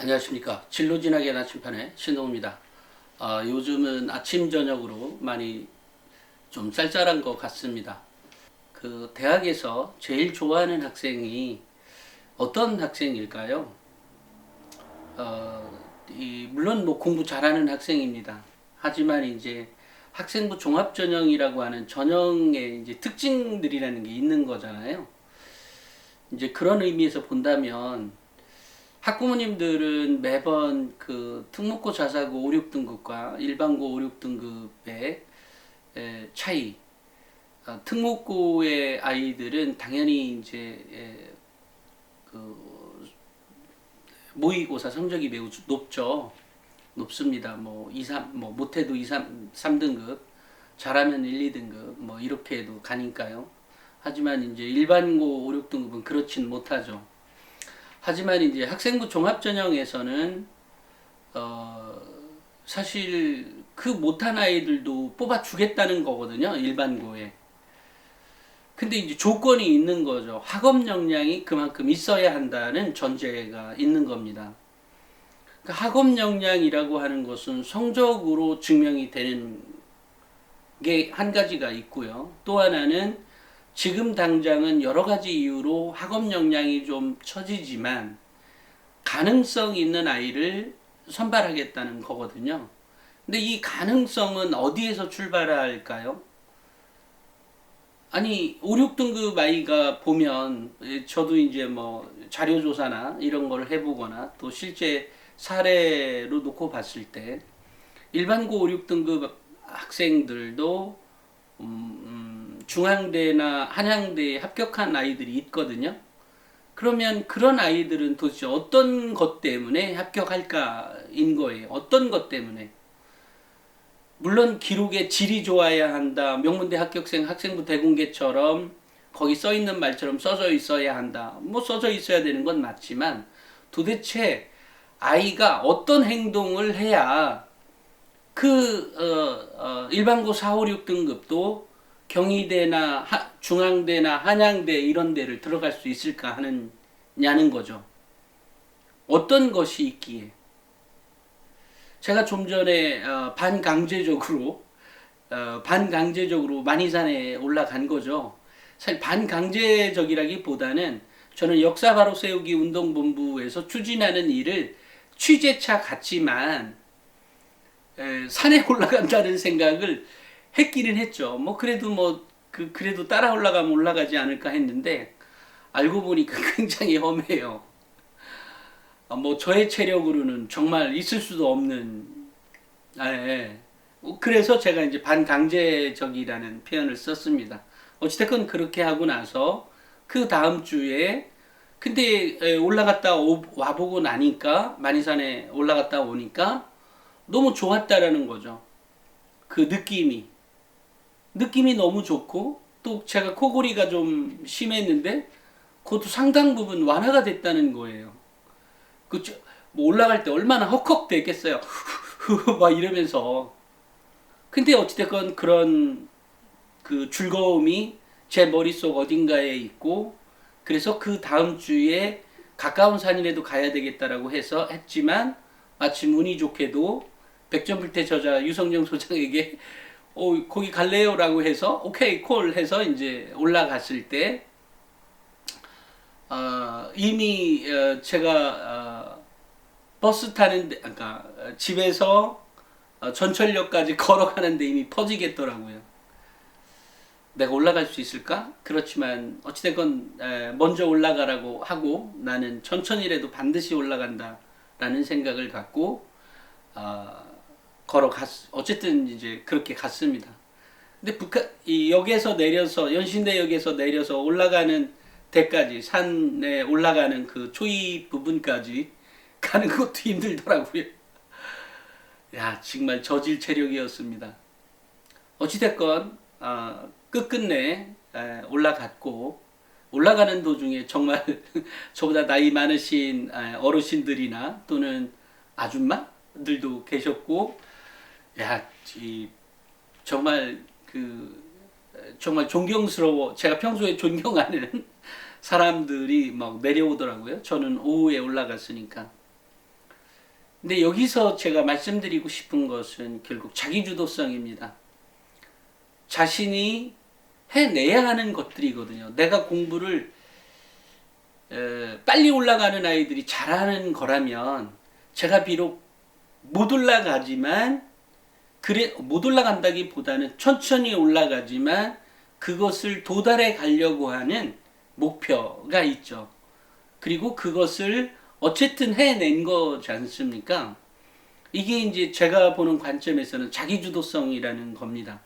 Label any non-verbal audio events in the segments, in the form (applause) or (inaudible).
안녕하십니까. 진로진학의 나침판의 신동입니다. 아, 요즘은 아침, 저녁으로 많이 좀 쌀쌀한 것 같습니다. 그 대학에서 제일 좋아하는 학생이 어떤 학생일까요? 어, 이, 물론 뭐 공부 잘하는 학생입니다. 하지만 이제 학생부 종합 전형이라고 하는 전형의 이제 특징들이라는 게 있는 거잖아요. 이제 그런 의미에서 본다면 학부모님들은 매번 그 특목고 자사고 5, 6등급과 일반고 5, 6등급의 에, 차이. 어, 특목고의 아이들은 당연히 이제 에, 그 모의고사 성적이 매우 주- 높죠. 높습니다. 뭐 2, 3, 뭐 못해도 2, 3, 3등급, 잘하면 1, 2등급, 뭐 이렇게 해도 가니까요. 하지만 이제 일반고 5, 6등급은 그렇진 못하죠. 하지만 이제 학생부 종합전형에서는 어 사실 그 못한 아이들도 뽑아주겠다는 거거든요 일반고에. 근데 이제 조건이 있는 거죠. 학업 역량이 그만큼 있어야 한다는 전제가 있는 겁니다. 그 학업 역량이라고 하는 것은 성적으로 증명이 되는 게 한 가지가 있고요. 또 하나는 지금 당장은 여러 가지 이유로 학업 역량이 좀 처지지만 가능성 있는 아이를 선발하겠다는 거거든요. 근데 이 가능성은 어디에서 출발할까요? 아니 5, 6등급 아이가 보면 예, 저도 이제 뭐 자료 조사나 이런 걸 해보거나 또 실제 사례로 놓고 봤을 때 일반고 5, 6등급 학생들도 음, 음, 중앙대나 한양대에 합격한 아이들이 있거든요. 그러면 그런 아이들은 도대체 어떤 것 때문에 합격할까인 거예요. 어떤 것 때문에. 물론 기록의 질이 좋아야 한다. 명문대 합격생 학생부 대공개처럼 거기 써 있는 말처럼 써져 있어야 한다. 뭐 써져 있어야 되는 건 맞지만 도대체 아이가 어떤 행동을 해야 그 어, 어, 일반고 4, 5, 6등급도 경희대나 하- 중앙대나 한양대 이런 데를 들어갈 수 있을까 하는 냐는 거죠. 어떤 것이 있기에 제가 좀 전에 어, 반강제적으로 어, 반강제적으로 만이산에 올라간 거죠. 사실 반강제적이라기보다는 저는 역사 바로 세우기 운동본부에서 추진하는 일을 취재차 같지만 에, 산에 올라간다는 생각을 했기는 했죠. 뭐 그래도 뭐 그 그래도 따라 올라가면 올라가지 않을까 했는데 알고 보니까 (laughs) 굉장히 험해요. 아, 뭐 저의 체력으로는 정말 있을 수도 없는 아, 예. 어, 그래서 제가 이제 반강제적이라는 표현을 썼습니다. 어찌됐건 그렇게 하고 나서 그 다음 주에 근데 에, 올라갔다 오- 와보고 나니까 만이산에 올라갔다 오니까 너무 좋았다라는 거죠. 그 느낌이. 느낌이 너무 좋고 또 제가 코골이가 좀 심했는데 그것도 상당 부분 완화가 됐다는 거예요. 그, 저- 뭐 올라갈 때 얼마나 헉헉대겠어요. (laughs) 막 이러면서. 근데 어찌됐건 그런 그 즐거움이 제 머릿속 어딘가에 있고 그래서 그 다음 주에 가까운 산이라도 가야 되겠다라고 해서 했지만 마침 운이 좋게도 백전불태 저자 유성정 소장에게 어, 거기 갈래요라고 해서 오케이 콜 해서 이제 올라갔을 때 어, 이미 어, 제가 어, 버스 타는데 아까 그러니까 집에서 어, 전철역까지 (laughs) 걸어가는데 이미 퍼지겠더라고요. 내가 올라갈 수 있을까? 그렇지만 어찌됐건 에, 먼저 올라가라고 하고 나는 천천히라도 반드시 올라간다라는 생각을 갖고 어, 걸어갔 어쨌든 이제 그렇게 갔습니다. 근데 북한 이 역에서 내려서 연신대역에서 내려서 올라가는 데까지 산에 올라가는 그 초입 부분까지 (laughs) 가는 것도 힘들더라고요. 야 정말 저질 체력이었습니다. 어찌됐건 어, 끝끝내 에, 올라갔고 올라가는 도중에 정말 (laughs) 저보다 나이 많으신 에, 어르신들이나 또는 아줌마들도 계셨고 야, 이 정말 그 에, 정말 존경스러워 제가 평소에 존경하는 (laughs) 사람들이 막 내려오더라고요. 저는 오후에 올라갔으니까 근데 여기서 제가 말씀드리고 싶은 것은 결국 자기주도성입니다. 자신이 해내야 하는 것들이거든요. 내가 공부를 에, 빨리 올라가는 아이들이 잘하는 거라면 제가 비록 못 올라가지만 그래 못 올라간다기보다는 천천히 올라가지만 그것을 도달해 가려고 하는 목표가 있죠. 그리고 그것을 어쨌든 해낸 거지 않습니까? 이게 이제 제가 보는 관점에서는 자기주도성이라는 겁니다.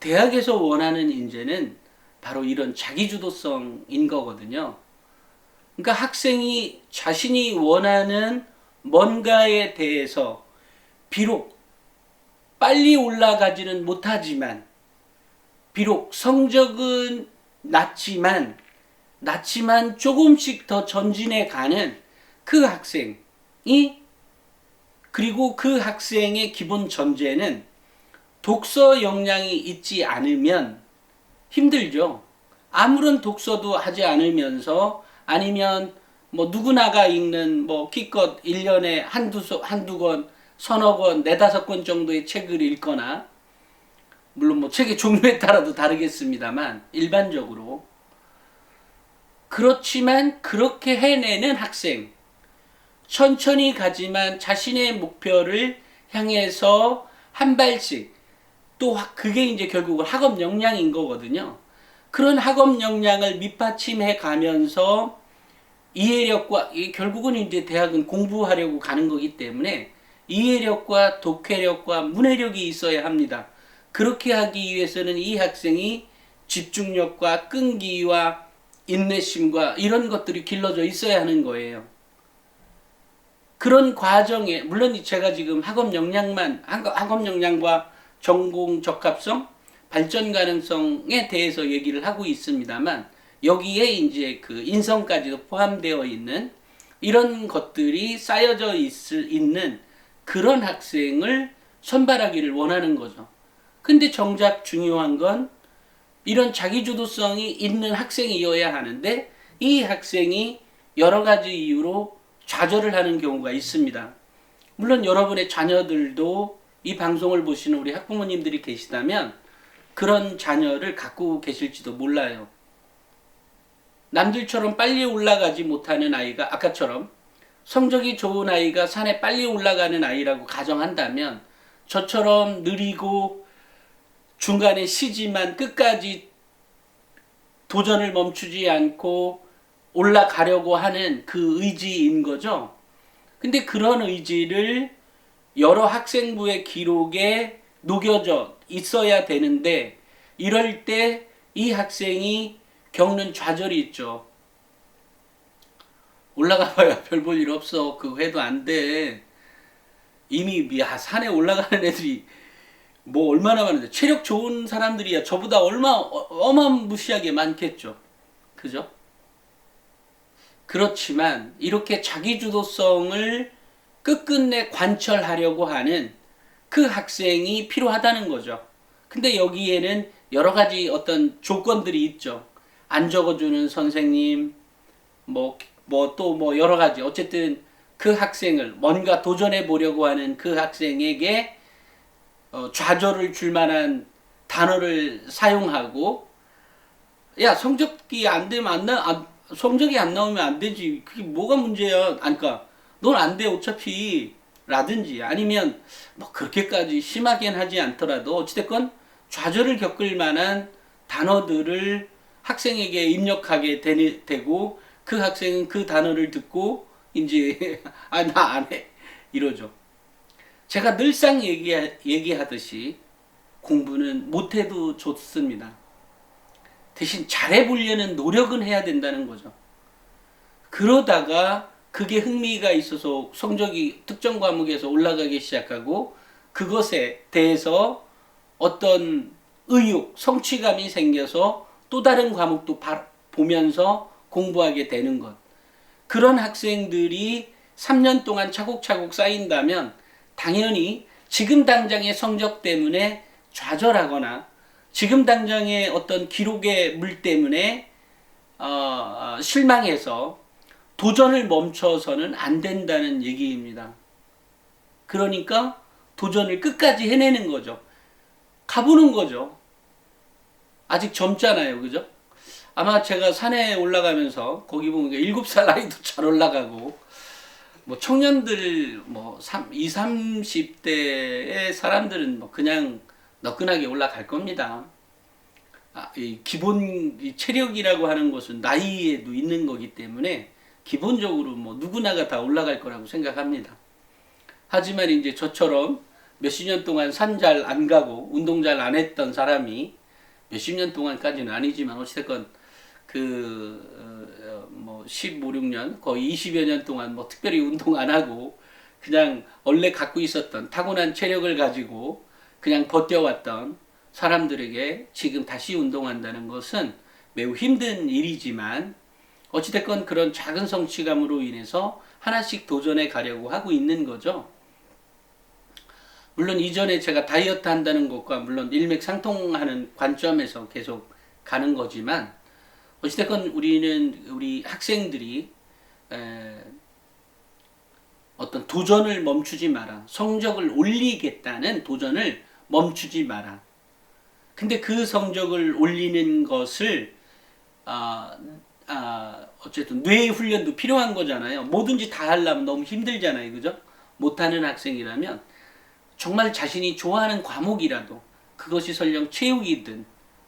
대학에서 원하는 인재는 바로 이런 자기주도성인 거거든요. 그러니까 학생이 자신이 원하는 뭔가에 대해서 비록 빨리 올라가지는 못하지만 비록 성적은 낮지만 낮지만 조금씩 더 전진해 가는 그 학생이 그리고 그 학생의 기본 전제는 독서 역량이 있지 않으면 힘들죠. 아무런 독서도 하지 않으면서 아니면 뭐 누구나가 읽는 뭐 기껏 1년에 한두 소, 한두 권, 서너 권, 네다섯 권 정도의 책을 읽거나 물론 뭐 책의 종류에 따라도 다르겠습니다만 일반적으로 그렇지만 그렇게 해내는 학생 천천히 가지만 자신의 목표를 향해서 한 발씩 또 학- 그게 이제 결국은 학업 역량인 거거든요. 그런 학업 역량을 밑받침해 가면서 이해력과 이 결국은 이제 대학은 공부하려고 가는 거기 때문에 이해력과 독해력과 문해력이 있어야 합니다. 그렇게 하기 위해서는 이 학생이 집중력과 끈기와 인내심과 이런 것들이 길러져 있어야 하는 거예요. 그런 과정에 물론 제가 지금 학업 역량만 학업 역량과 전공 적합성, 발전 가능성에 대해서 얘기를 하고 있습니다만 여기에 이제 그 인성까지도 포함되어 있는 이런 것들이 쌓여져 있을 있는 그런 학생을 선발하기를 원하는 거죠. 근데 정작 중요한 건 이런 자기주도성이 있는 학생이어야 하는데 이 학생이 여러 가지 이유로 좌절을 하는 경우가 있습니다. 물론 여러분의 자녀들도 이 방송을 보시는 우리 학부모님들이 계시다면 그런 자녀를 갖고 계실지도 몰라요. 남들처럼 빨리 올라가지 못하는 아이가 아까처럼 성적이 좋은 아이가 산에 빨리 올라가는 아이라고 가정한다면 저처럼 느리고 중간에 쉬지만 끝까지 도전을 멈추지 않고 올라가려고 하는 그 의지인 거죠. 근데 그런 의지를 여러 학생부의 기록에 녹여져 있어야 되는데 이럴 때 이 학생이 겪는 좌절이 있죠. 올라가 봐야 (laughs) 별 볼 일 없어. 그거 해도 안 돼. 이미 야, 산에 올라가는 애들이 뭐 얼마나 많은데 체력 좋은 사람들이야 저보다 얼마 어- 어마무시하게 많겠죠. 그죠? 그렇지만 이렇게 자기 주도성을 끝끝내 관철하려고 하는 그 학생이 필요하다는 거죠. 근데 여기에는 여러 가지 어떤 조건들이 있죠. 안 적어주는 선생님, 뭐, 뭐또뭐 여러 가지. 어쨌든 그 학생을 뭔가 도전해 보려고 하는 그 학생에게 어, 좌절을 줄 만한 단어를 사용하고, 야, 성적이 안 되면 안 나, 안, 성적이 안 나오면 안 되지. 그게 뭐가 문제야. 아니, 그니까, 넌안 돼, 어차피. 라든지, 아니면, 뭐, 그렇게까지 심하게는 하지 않더라도, 어찌됐건, 좌절을 겪을 만한 단어들을 학생에게 입력하게 되고, 그 학생은 그 단어를 듣고, 이제, (laughs) 아, 나 안 해. 이러죠. 제가 늘상 얘기, 얘기하듯이, 공부는 못해도 좋습니다. 대신 잘해 보려는 노력은 해야 된다는 거죠. 그러다가 그게 흥미가 있어서 성적이 특정 과목에서 올라가기 시작하고 그것에 대해서 어떤 의욕, 성취감이 생겨서 또 다른 과목도 바, 보면서 공부하게 되는 것. 그런 학생들이 3년 동안 차곡차곡 쌓인다면 당연히 지금 당장의 성적 때문에 좌절하거나 지금 당장의 어떤 기록의 물 때문에 어, 실망해서 도전을 멈춰서는 안 된다는 얘기입니다. 그러니까 도전을 끝까지 해내는 거죠. 가보는 거죠. 아직 젊잖아요. 그죠? 아마 제가 산에 올라가면서 거기 보면 7살 아이도 잘 올라가고 뭐 청년들 뭐 3, 20, 30대의 사람들은 뭐 그냥 너끈하게 올라갈 겁니다. 아, 이 기본 이 체력이라고 하는 것은 나이에도 있는 거기 때문에 기본적으로 뭐 누구나가 다 올라갈 거라고 생각합니다. 하지만 이제 저처럼 몇십 년 동안 산 잘 안 가고 운동 잘 안 했던 사람이 몇십 년 동안까지는 아니지만 어찌됐건 그뭐 15, 16년 거의 20여 년 동안 뭐 특별히 운동 안 하고 그냥 원래 갖고 있었던 타고난 체력을 가지고 그냥 버텨왔던 사람들에게 지금 다시 운동한다는 것은 매우 힘든 일이지만 어찌됐건 그런 작은 성취감으로 인해서 하나씩 도전해 가려고 하고 있는 거죠. 물론 이전에 제가 다이어트 한다는 것과 물론 일맥상통하는 관점에서 계속 가는 거지만 어찌됐건 우리는 우리 학생들이 에, 어떤 도전을 멈추지 마라. 성적을 올리겠다는 도전을 멈추지 마라. 근데 그 성적을 올리는 것을 아, 아, 어쨌든 뇌 훈련도 필요한 거잖아요. 뭐든지 다 하려면 너무 힘들잖아요. 그죠? 못하는 학생이라면 정말 자신이 좋아하는 과목이라도 그것이 설령 체육이든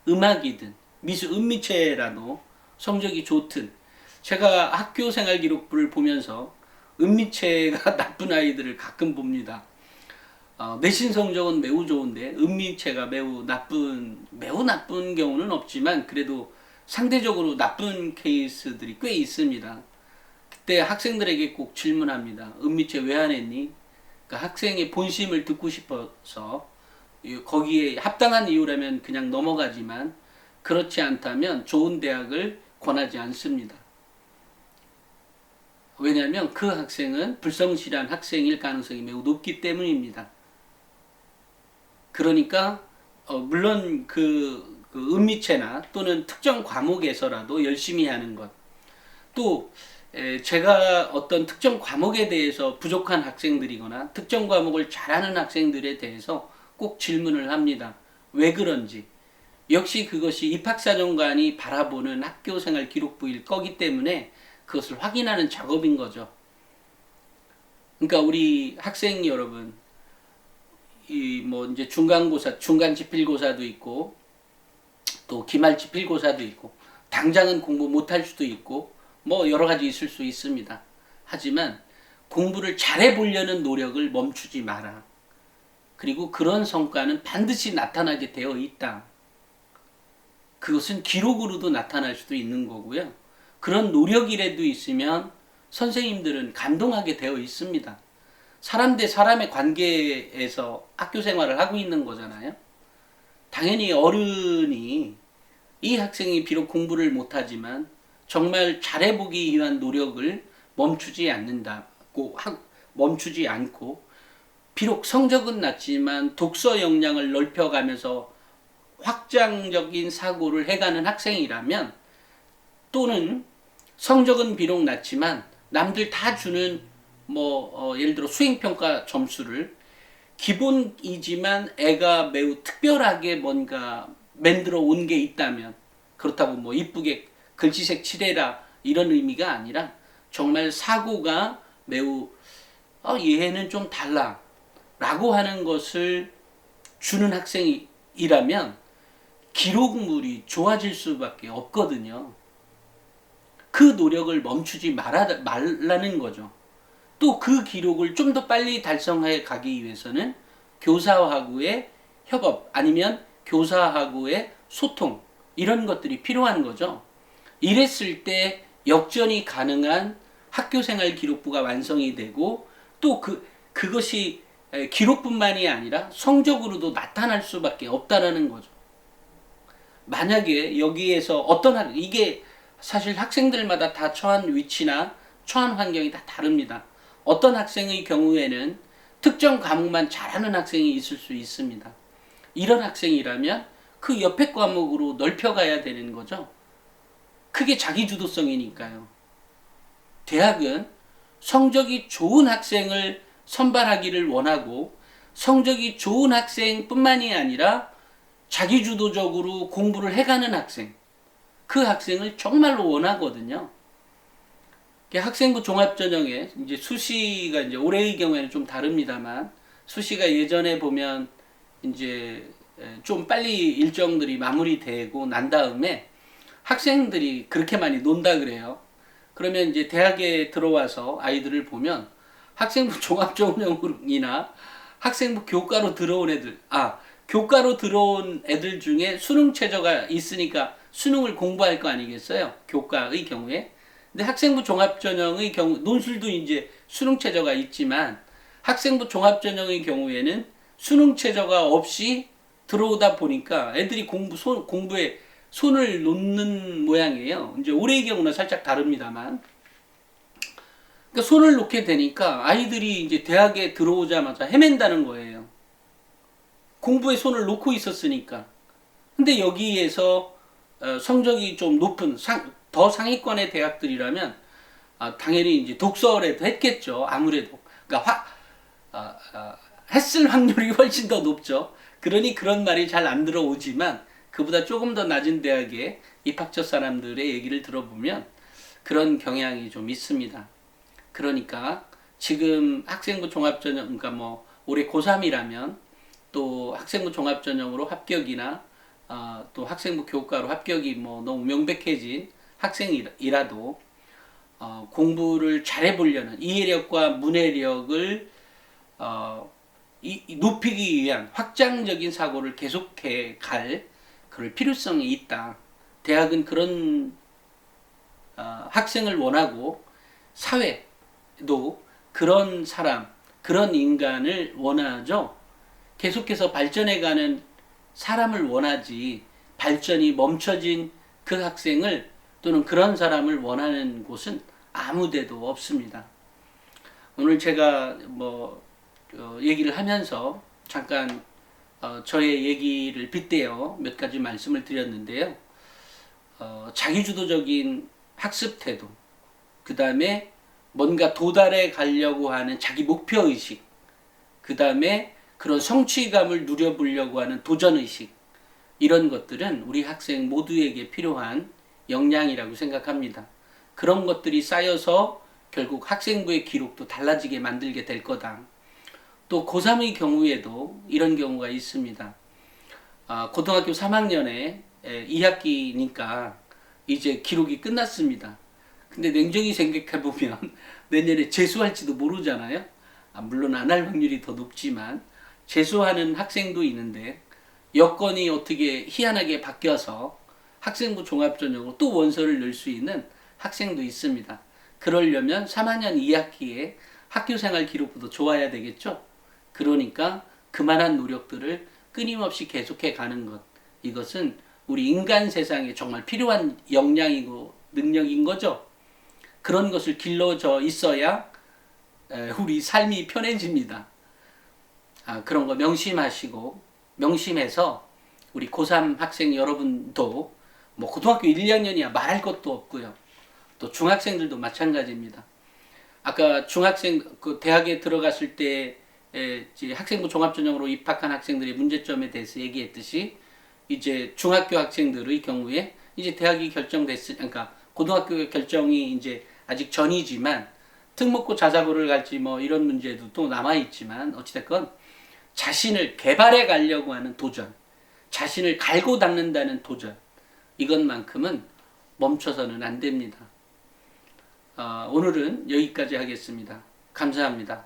음악이든 미술 은미체라도 성적이 좋든 제가 학교 생활 기록부를 보면서 은미체가 (laughs) 나쁜 아이들을 가끔 봅니다. 어, 내신 성적은 매우 좋은데 은미체가 매우 나쁜 매우 나쁜 경우는 없지만 그래도 상대적으로 나쁜 케이스들이 꽤 있습니다. 그때 학생들에게 꼭 질문합니다. 은미체 왜 안 했니? 그러니까 학생의 본심을 듣고 싶어서 거기에 합당한 이유라면 그냥 넘어가지만 그렇지 않다면 좋은 대학을 권하지 않습니다. 왜냐하면 그 학생은 불성실한 학생일 가능성이 매우 높기 때문입니다. 그러니까 어, 물론 그, 그 은미체나 또는 특정 과목에서라도 열심히 하는 것. 또 에, 제가 어떤 특정 과목에 대해서 부족한 학생들이거나 특정 과목을 잘하는 학생들에 대해서 꼭 질문을 합니다. 왜 그런지. 역시 그것이 입학사정관이 바라보는 학교생활 기록부일 거기 때문에 그것을 확인하는 작업인 거죠. 그러니까 우리 학생 여러분, 이 뭐 이제 중간고사, 중간 지필고사도 있고, 또 기말 지필고사도 있고, 당장은 공부 못할 수도 있고, 뭐 여러 가지 있을 수 있습니다. 하지만 공부를 잘해 보려는 노력을 멈추지 마라. 그리고 그런 성과는 반드시 나타나게 되어 있다. 그것은 기록으로도 나타날 수도 있는 거고요. 그런 노력이라도 있으면 선생님들은 감동하게 되어 있습니다. 사람 대 사람의 관계에서 학교 생활을 하고 있는 거잖아요. 당연히 어른이 이 학생이 비록 공부를 못하지만 정말 잘해보기 위한 노력을 멈추지 않는다고 멈추지 않고 비록 성적은 낮지만 독서 역량을 넓혀가면서 확장적인 사고를 해가는 학생이라면 또는 성적은 비록 낮지만 남들 다 주는 뭐 어, 예를 들어 수행평가 점수를 기본이지만 애가 매우 특별하게 뭔가 만들어 온 게 있다면 그렇다고 뭐 이쁘게 글씨색 칠해라 이런 의미가 아니라 정말 사고가 매우 어, 얘는 좀 달라 라고 하는 것을 주는 학생이라면 기록물이 좋아질 수밖에 없거든요. 그 노력을 멈추지 말아, 말라는 거죠. 또 그 기록을 좀 더 빨리 달성해 가기 위해서는 교사하고의 협업 아니면 교사하고의 소통 이런 것들이 필요한 거죠. 이랬을 때 역전이 가능한 학교생활 기록부가 완성이 되고 또 그 그것이 기록뿐만이 아니라 성적으로도 나타날 수밖에 없다라는 거죠. 만약에 여기에서 어떤 학 이게 사실 학생들마다 다 처한 위치나 처한 환경이 다 다릅니다. 어떤 학생의 경우에는 특정 과목만 잘하는 학생이 있을 수 있습니다. 이런 학생이라면 그 옆에 과목으로 넓혀가야 되는 거죠. 그게 자기 주도성이니까요. 대학은 성적이 좋은 학생을 선발하기를 원하고 성적이 좋은 학생뿐만이 아니라 자기주도적으로 공부를 해가는 학생, 그 학생을 정말로 원하거든요. 학생부 종합전형에 이제 수시가 이제 올해의 경우에는 좀 다릅니다만 수시가 예전에 보면 이제 좀 빨리 일정들이 마무리되고 난 다음에 학생들이 그렇게 많이 논다 그래요. 그러면 이제 대학에 들어와서 아이들을 보면 학생부 (laughs) 종합전형이나 학생부 교과로 들어온 애들, 아, 교과로 들어온 애들 중에 수능 최저가 있으니까 수능을 공부할 거 아니겠어요? 교과의 경우에. 근데 학생부 종합전형의 경우, 논술도 이제 수능 최저가 있지만 학생부 종합전형의 경우에는 수능 최저가 없이 들어오다 보니까 애들이 공부, 손, 공부에 손을 놓는 모양이에요. 이제 올해의 경우는 살짝 다릅니다만. 그러니까 손을 놓게 되니까 아이들이 이제 대학에 들어오자마자 헤맨다는 거예요. 공부에 손을 놓고 있었으니까. 근데 여기에서 어, 성적이 좀 높은 상, 더 상위권의 대학들이라면 아, 당연히 이제 독서라도 했겠죠. 아무래도. 그러니까 화, 아, 아, 했을 확률이 (laughs) 훨씬 더 높죠. 그러니 그런 말이 잘 안 들어오지만 그보다 조금 더 낮은 대학에 입학처 사람들의 얘기를 들어보면 그런 경향이 좀 있습니다. 그러니까 지금 학생부 종합전형, 그러니까 뭐 올해 고3이라면 또 학생부 종합 전형으로 합격이나 어, 또 학생부 교과로 합격이 뭐 너무 명백해진 학생이라도 어, 공부를 잘해보려는 이해력과 문해력을 어, 이, 이 높이기 위한 확장적인 사고를 계속해 갈 그럴 필요성이 있다. 대학은 그런 어, 학생을 원하고 사회도 그런 사람, 그런 인간을 원하죠. 계속해서 발전해가는 사람을 원하지 발전이 멈춰진 그 학생을 또는 그런 사람을 원하는 곳은 아무데도 없습니다. 오늘 제가 뭐 어, 얘기를 하면서 잠깐 어, 저의 얘기를 빗대어 몇 가지 말씀을 드렸는데요. 어, 자기주도적인 학습 태도, 그 다음에 뭔가 도달해 가려고 하는 자기 목표 의식, 그 다음에 그런 성취감을 누려보려고 하는 도전 의식, 이런 것들은 우리 학생 모두에게 필요한 역량이라고 생각합니다. 그런 것들이 쌓여서 결국 학생부의 기록도 달라지게 만들게 될 거다. 또 고3의 경우에도 이런 경우가 있습니다. 아, 고등학교 3학년에 2학기니까 이제 기록이 끝났습니다. 근데 냉정히 생각해 보면 (laughs) 내년에 재수할지도 모르잖아요. 아, 물론 안 할 확률이 더 높지만 재수하는 학생도 있는데 여건이 어떻게 희한하게 바뀌어서 학생부 종합전형으로 또 원서를 낼수 있는 학생도 있습니다. 그러려면 3학년 2학기에 학교생활 기록부도 좋아야 되겠죠. 그러니까 그만한 노력들을 끊임없이 계속해 가는 것. 이것은 우리 인간 세상에 정말 필요한 역량이고 능력인 거죠. 그런 것을 길러져 있어야 우리 삶이 편해집니다. 아, 그런 거 명심하시고 명심해서 우리 고3 학생 여러분도 뭐 고등학교 1, 2학년이야 말할 것도 없고요. 또 중학생들도 마찬가지입니다. 아까 중학생 그 대학에 들어갔을 때 에, 학생부 종합전형으로 입학한 학생들의 문제점에 대해서 얘기했듯이 이제 중학교 학생들의 경우에 이제 대학이 결정됐으 그러니까 고등학교 결정이 이제 아직 전이지만 특목고 자사고를 갈지 뭐 이런 문제도 또 남아 있지만 어찌됐건 자신을 개발해 가려고 하는 도전, 자신을 갈고 닦는다는 도전 이것만큼은 멈춰서는 안 됩니다. 어, 오늘은 여기까지 하겠습니다. 감사합니다.